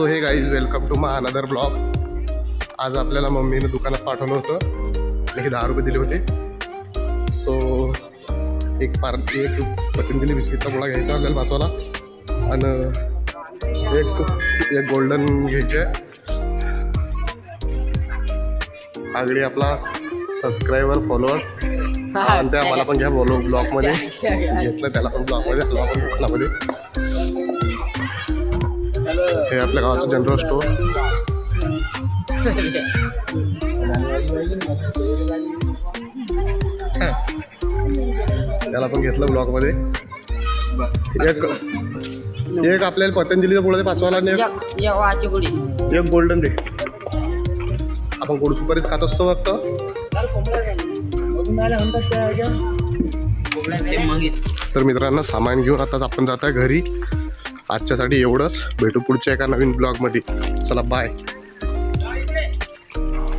So हे guys welcome to my another blog आज आपल्याला मम्मीनं दुकानात पाठवलं होतं. आणि हे दहा रुपये दिले होते. सो एक पार एक पतंजली बिस्किटचा गोळा घ्यायचा आपल्याला पाचवाला आणि एक एक गोल्डन घ्यायचे. आहे आगडी आपला सबस्क्रायबर फॉलोअर्स आणि ते आम्हाला पण घ्या बोलो ब्लॉगमध्ये घेतलं त्याला पण ब्लॉगमध्ये आपण दुकानामध्ये हे आपल्या गावाचं जनरल स्टोअर त्याला पण घेतलं ब्लॉगमध्ये एक एक आपल्याला पतंजलीचा पुढे पाचवाला आणि एक- गोल्डन दे. आपण गोड सुपारीच खात असतो फक्त. तर मित्रांनो सामान घेऊन आताच आपण जात आहे घरी. आजच्यासाठी एवढंच. भेटू पुढच्या एका नवीन ब्लॉगमध्ये चला बाय